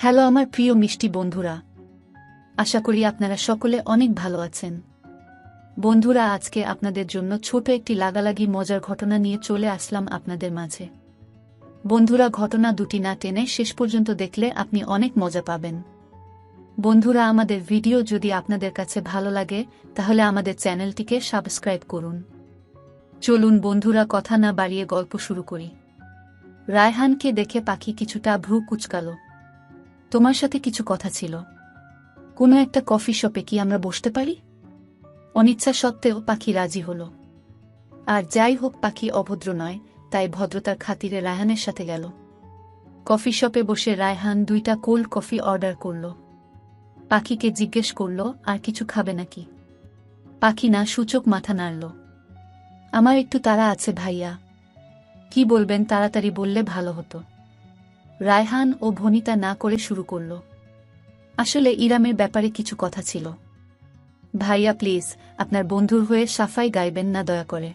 Hello আমার প্রিয় মিষ্টি বন্ধুরা। আশা করি আপনারা সকলে অনেক ভালো আছেন। বন্ধুরা, আজকে আপনাদের জন্য ছোট একটি লাগালাগি মজার ঘটনা নিয়ে চলে আসলাম আপনাদের মাঝে। বন্ধুরা, ঘটনা দুটি না টেনে শেষ পর্যন্ত দেখলে আপনি অনেক মজা পাবেন। বন্ধুরা, আমাদের ভিডিও যদি আপনাদের কাছে ভালো লাগে, তাহলে আমাদের চ্যানেলটিকে সাবস্ক্রাইব করুন। চলুন বন্ধুরা, কথা না বাড়িয়ে গল্প শুরু করি। রায়হানকে দেখে পাখি কিছুটা ভ্রু কুচকালো। তোমার সাথে কিছু কথা ছিল। কোনো একটা কফি শপে কি আমরা বসতে পারি? অনিচ্ছা সত্ত্বেও পাখি রাজি হল। আর যাই হোক, পাখি অভদ্র নয়, তাই ভদ্রতার খাতিরে রায়হানের সাথে গেল। কফি শপে বসে রায়হান দুইটা কোল্ড কফি অর্ডার করল। পাখিকে জিজ্ঞেস করল, আর কিছু খাবে নাকি? পাখি না, সূচক মাথা নাড়ল। আমার একটু তারা আছে ভাইয়া। কি বলবেন, তাড়াতাড়ি বললে ভালো হতো। রায়হান ও ভনিতা না করে শুরু করল। আসলে ইরামের ব্যাপারে কিছু কথা ছিল। ভাইয়া, প্লিজ, আপনার বন্ধুর হয়ে সাফাই গাইবেন না, দয়া করে।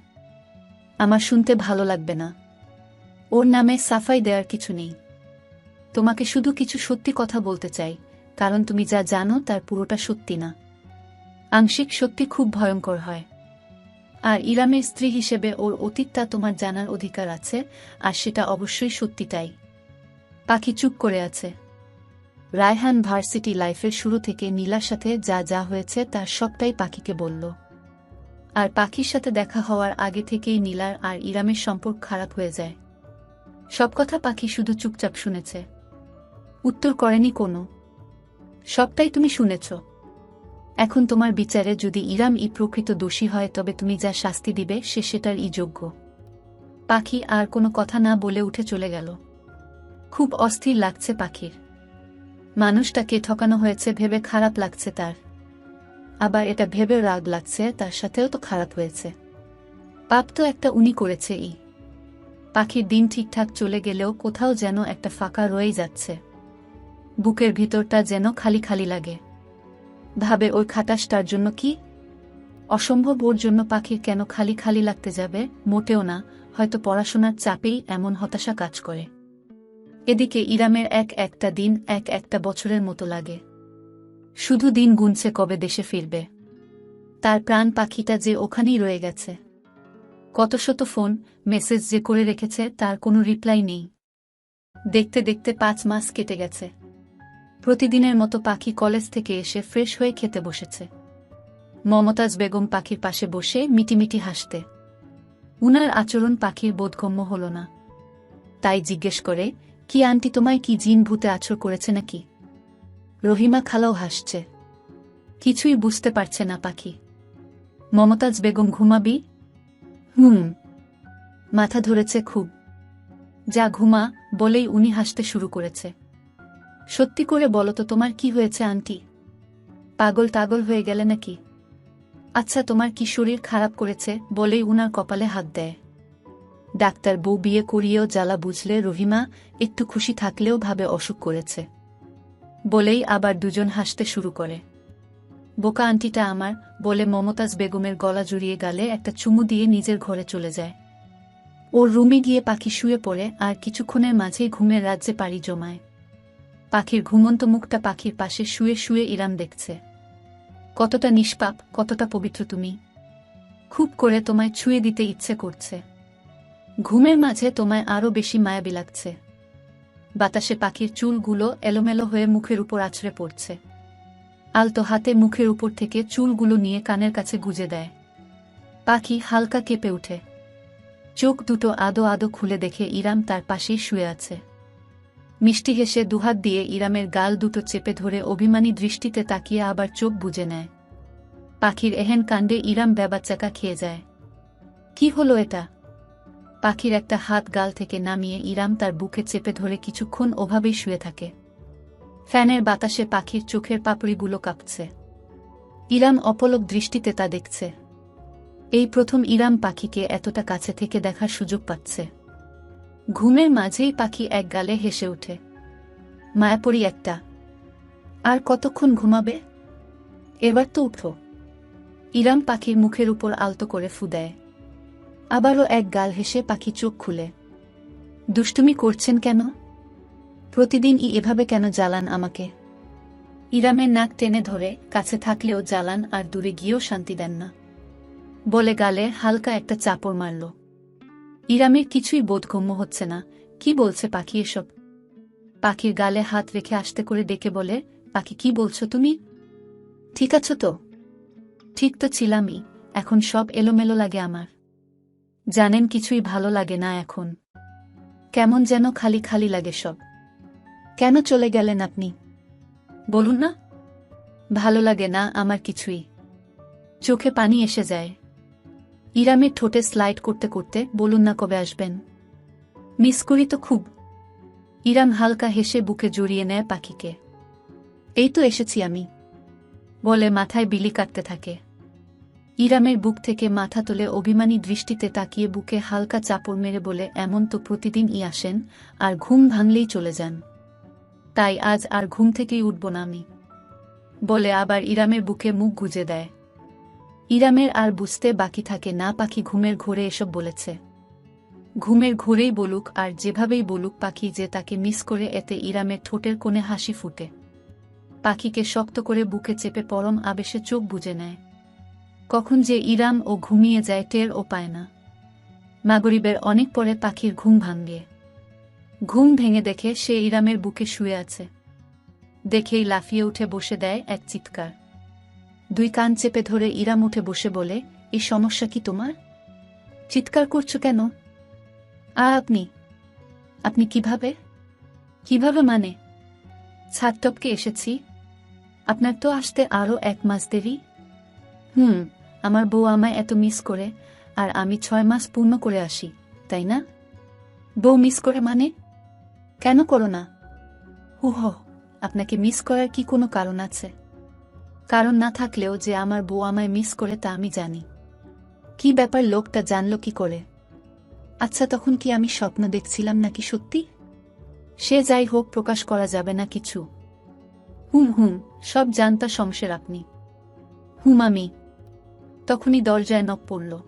আমার শুনতে ভালো লাগবে না। ওর নামে সাফাই দেওয়ার কিছু নেই। তোমাকে শুধু কিছু সত্যি কথা বলতে চাই, কারণ তুমি যা জানো তার পুরোটা সত্যি না। আংশিক সত্যি খুব ভয়ঙ্কর হয়। আর ইরামের স্ত্রী হিসেবে ওর অতীতটা তোমার জানার অধিকার আছে, আর সেটা অবশ্যই সত্যিটাই পাখি চুপ করে আছে। রায়হান ভার্সিটি লাইফের শুরু থেকে নীলার সাথে যা যা হয়েছে তার সবটাই পাখিকে বলল। আর পাখির সাথে দেখা হওয়ার আগে থেকেই নীলার আর ইরামের সম্পর্ক খারাপ হয়ে যায়। সব কথা পাখি শুধু চুপচাপ শুনেছে। উত্তর করেনি কোনো। সবটাই তুমি শুনেছ। এখন তোমার বিচারে যদি ইরাম ই প্রকৃত দোষী হয় তবে তুমি যা শাস্তি দিবে সে সেটার ই যোগ্য। পাখি আর কোনো কথা না বলে উঠে চলে গেল। খুব অস্থির লাগছে পাখির। মানুষটাকে ঠকানো হয়েছে ভেবে খারাপ লাগছে তার। আবার এটা ভেবে রাগ লাগছে, তার সাথেও তো খারাপ হয়েছে। পাপ তো একটা উনি করেছে ই পাখির দিন ঠিকঠাক চলে গেলেও কোথাও যেন একটা ফাঁকা রয়েই যাচ্ছে। বুকের ভিতরটা যেন খালি খালি লাগে। ভাবে ওই খাটাসটার জন্য কি? অসম্ভব ওর জন্য পাখির কেন খালি খালি লাগতে যাবে? মোটেও না, হয়তো পড়াশোনার চাপেই এমন হতাশা কাজ করে। এদিকে ইরামের এক একটা দিন, এক একটা বছরের মতো লাগে। শুধু দিন গুনছে কবে দেশে ফিরবে। তার প্রাণ পাখিটা যে ওখানেই রয়ে গেছে। কত শত ফোন, মেসেজ যে করে রেখেছে, তার কোনো রিপ্লাই নেই। দেখতে দেখতে পাঁচ মাস কেটে গেছে। প্রতিদিনের মতো পাখি কলেজ থেকে এসে ফ্রেশ হয়ে খেতে বসেছে। মমতাজ বেগম পাখির পাশে বসে মিটিমিটি হাসতে। উনার আচরণ পাখির বোধগম্য হল না। তাই জিজ্ঞেস করে কি আন্টি তোমায় কি জিন ভূতে আছর করেছে নাকি? রহিমা খালাও হাসছে। কিছুই বুঝতে পারছে না পাখি। মমতাজ বেগম ঘুমাবি? হুম। মাথা ধরেছে খুব। যা ঘুমা, বলেই উনি হাসতে শুরু করেছে। সত্যি করে বলো তো তোমার কি হয়েছে আন্টি? পাগল টাগল হয়ে গেলে নাকি? আচ্ছা তোমার কি শরীর খারাপ করেছে, বলেই উনার কপালে হাত দেয়। ডাক্তার বউ বিয়ে করিয়েও জ্বালা বুঝলে রহিমা একটু খুশি থাকলেও ভাবে অসুখ করেছে। বলেই আবার দুজন হাসতে শুরু করে। বোকা আন্টিটা আমার, বলে মমতাজ বেগমের গলা জড়িয়ে গালে একটা চুমু দিয়ে নিজের ঘরে চলে যায়। ওর রুমে গিয়ে পাখি শুয়ে পড়ে আর কিছুক্ষণের মাঝেই ঘুমের রাজ্যে পাড়ি জমায়। পাখির ঘুমন্ত মুখটা পাখির পাশে শুয়ে শুয়ে ইরাম দেখছে। কতটা নিষ্পাপ, কতটা পবিত্র তুমি। খুব করে তোমায় ছুঁয়ে দিতে ইচ্ছে করছে। ঘুমের মাঝে তোমায় আরও বেশি মায়াবী লাগছে। বাতাসে পাখির চুলগুলো এলোমেলো হয়ে মুখের উপর আছড়ে পড়ছে। আলতো হাতে মুখের উপর থেকে চুলগুলো নিয়ে কানের কাছে গুজে দেয়। পাখি হালকা কেঁপে উঠে চোখ দুটো আদো আদো খুলে দেখে ইরাম তার পাশেই শুয়ে আছে। মিষ্টি হেসে দুহাত দিয়ে ইরামের গাল দুটো চেপে ধরে অভিমানী দৃষ্টিতে তাকিয়ে আবার চোখ বুজে নেয়। পাখির এহেন কাণ্ডে ইরাম ব্যাবাচ্চাকা খেয়ে যায়। কি হলো এটা? পাখির একটা হাত গাল থেকে নামিয়ে ইরাম তার বুকে চেপে ধরে কিছুক্ষণ ওভাবেই শুয়ে থাকে। ফ্যানের বাতাসে পাখির চোখের পাপড়িগুলো কাঁপছে। ইরাম অপলক দৃষ্টিতে তা দেখছে। এই প্রথম ইরাম পাখিকে এতটা কাছে থেকে দেখার সুযোগ পাচ্ছে। ঘুমের মাঝেই পাখি এক গালে হেসে ওঠে। মায়াপরি একটা। আর কতক্ষণ ঘুমাবে? এবার তো উঠো। ইরাম পাখির মুখের উপর আলতো করে ফু দেয়। আবারও এক গাল হেসে পাখি চোখ খুলে। দুষ্টুমি করছেন কেন? প্রতিদিন ই এভাবে কেন জ্বালান আমাকে? ইরামের নাক টেনে ধরে কাছে থাকলেও জ্বালান আর দূরে গিয়েও শান্তি দেন না। বলে গালে হালকা একটা চাপড় মারল। ইরামের কিছুই বোধগম্য হচ্ছে না। কি বলছে পাখি এসব? পাখির গালে হাত রেখে আসতে করে ডেকে বলে, পাখি, কি বলছো তুমি? ঠিক আছো তো? ঠিক তো ছিলামই। এখন সব এলোমেলো লাগে আমার। জানেন কিছুই ভালো লাগে না এখন। কেমন যেন খালি খালি লাগে সব। কেন চলে গেলেন আপনি? বলুন না। ভালো লাগে না আমার কিছুই। চোখে পানি এসে যায়। ইরামের ঠোঁটে স্লাইড করতে করতে বলুন না কবে আসবেন। মিস করি তো খুব। ইরাম হালকা হেসে বুকে জড়িয়ে নেয় পাখিকে। এই তো এসেছি আমি। বলে মাথায় বিলি কাটতে থাকে। ইরামের বুক থেকে মাথা তোলে অভিমানী দৃষ্টিতে তাকিয়ে বুকে হালকা চাপড় মেরে বলে, এমন তো প্রতিদিন ই আসেন, আর ঘুম ভাঙলেই চলে যান। তাই আজ আর ঘুম থেকেই উঠব না আমি। বলে আবার ইরামের বুকে মুখ গুজে দেয়। ইরামের আর বুঝতে বাকি থাকে না পাখি ঘুমের ঘোরে এসব বলেছে। ঘুমের ঘোরেই বলুক, আর যেভাবেই বলুক পাখি যে তাকে মিস করে এতে ইরামের ঠোঁটের কোণে হাসি ফুটে। পাখিকে শক্ত করে বুকে চেপে পরম আবেশে চোখ বুজে নেয়। কখন যে ইরাম ও ঘুমিয়ে যায় টের ও পায় না। মাগরিবের অনেক পরে পাখির ঘুম ভাঙ্গে ঘুম ভেঙে দেখে সে ইরামের বুকে শুয়ে আছে। দেখেই লাফিয়ে উঠে বসে দেয় এক চিৎকার। দুই কান চেপে ধরে ইরাম উঠে বসে বলে, এই সমস্যা কি তোমার? চিৎকার করছ কেন? আ, আপনি। আপনি কীভাবে? কীভাবে মানে? ছাদ টপকে এসেছি। আপনার তো আসতে আরও এক মাস দেরি। হুম আমার বউ আমায় এত মিস করে, আর আমি ছয় মাস পূর্ণ করে আসি, তাই না? বউ মিস করে মানে? কেন করো না? হুহ আপনাকে মিস করার কি কোনো কারণ আছে? কারণ না থাকলেও যে আমার বউ আমায় মিস করে তা আমি জানি। কি ব্যাপার লোকটা জানলো কি করে? আচ্ছা তখন কি আমি স্বপ্ন দেখছিলাম নাকি সত্যি? সে যাই হোক, প্রকাশ করা যাবে না কিছু। হুম হুম, সব জানতা শমশের আপনি। হুম আমি তখনই দরজায় নক পড়ল।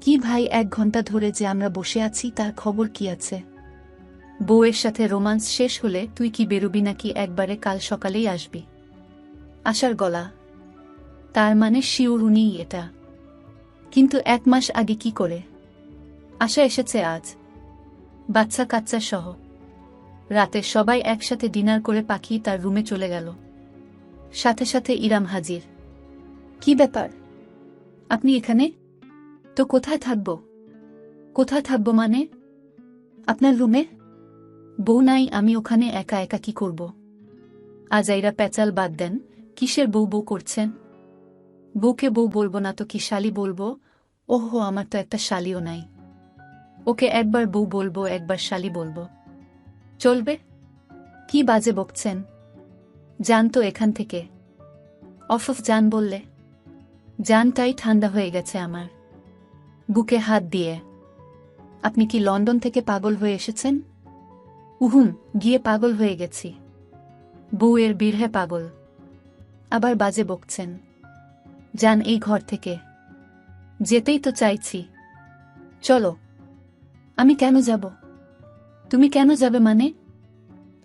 কি ভাই, এক ঘণ্টা ধরে যে আমরা বসে আছি, তার খবর কি আছে? বউয়ের সাথে রোমান্স শেষ হলে তুই কি বেরোবি নাকি একবারে কাল সকালেই আসবি? আশার গলা। তার মানে শিওর উনিই এটা। কিন্তু এক মাস আগে কি করে? আশা এসেছে আজ। বাচ্চা কাচ্চা সহ। রাতে সবাই একসাথে ডিনার করে পাখি তার রুমে চলে গেল। সাথে সাথে ইরাম হাজির। কি ব্যাপার? আপনি এখানে? তো কোথায় থাকব? কোথায় থাকব মানে? আপনার রুমে? বউ নাই, আমি ওখানে একা একা কি করব? আজাইরা প্যাচাল বাদ দেন, কিসের বউ বউ করছেন? বউকে বউ বলব না তো কি শালি বলব? ওহো, আমার তো একটা শালিও নাই। ওকে একবার বউ বলব, একবার শালি বলব। চলবে? কি বাজে বকছেন? যান তো এখান থেকে। অফ অফ, যান বললে। জানটাই ঠান্ডা হয়ে গেছে আমার। বুকে হাত দিয়ে। আপনি কি লন্ডন থেকে পাগল হয়ে এসেছেন? উহুম, গিয়ে পাগল হয়ে গেছি। বউয়ের বীরহে পাগল। আবার বাজে বকছেন। যান এই ঘর থেকে। যেতেই তো চাইছি। চলো। আমি কেন যাব? তুমি কেন যাবে মানে?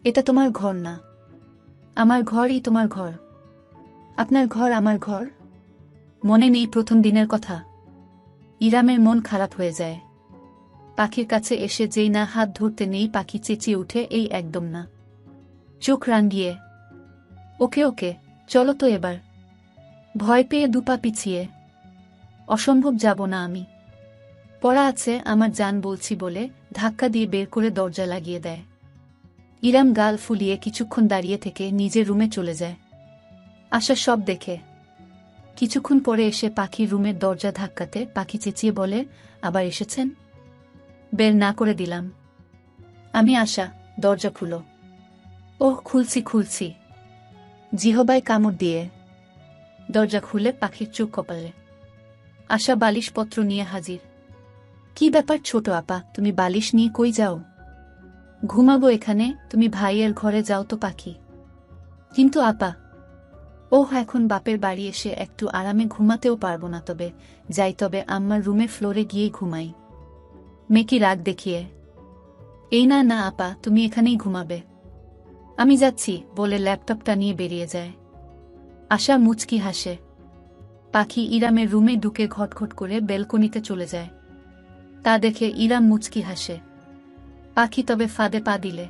এটা তোমার ঘর না। আমার ঘরই তোমার ঘর। আপনার ঘর আমার ঘর। মনে নেই প্রথম দিনের কথা। ইরামের মন খারাপ হয়ে যায়। পাখির কাছে এসে যেই না হাত ধরতে নেই, পাখি চেঁচিয়ে উঠে, এই একদম না। চোখ রাঙ্গিয়ে ওকে ওকে, চলো তো এবার। ভয় পেয়ে দুপা পিছিয়ে। অসম্ভব যাব না আমি। পড়া আছে, আমার যান বলছি বলে ধাক্কা দিয়ে বের করে দরজা লাগিয়ে দেয়। ইরাম গাল ফুলিয়ে কিছুক্ষণ দাঁড়িয়ে থেকে নিজের রুমে চলে যায়। আশা সব দেখে। কিছুক্ষণ পরে এসে পাখির রুমের দরজা ধাক্কাতে পাখি চেঁচিয়ে বলে, আবার এসেছেন? বের না করে দিলাম। আমি আশা, দরজা খুলো। ওহ, খুলছি খুলছি। জিহবাই কামড় দিয়ে। দরজা খুলে পাখির চোখ কপালে। আশা, বালিশপত্র নিয়ে হাজির। কি ব্যাপার ছোট আপা, তুমি বালিশ নিয়ে কই যাও? ঘুমাবো এখানে, তুমি ভাইয়ের ঘরে যাও তো পাখি। কিন্তু আপা ওহ, এখন বাপের বাড়ি এসে একটু আরামে ঘুমাতেও পারব না তবে। যাই তবে আম্মার রুমে ফ্লোরে গিয়েই ঘুমাই। মেকি রাগ দেখিয়ে, এই না না আপা, তুমি এখানেই ঘুমাবে। আমি যাচ্ছি, বলে ল্যাপটপটা নিয়ে বেরিয়ে যায়। আশা মুচকি হাসে। পাখি ইরামের রুমে ঢুকে ঘটঘট করে বেলকনিতে চলে যায়। তা দেখে ইরাম মুচকি হাসে। পাখি তবে ফাঁদে পা দিলে।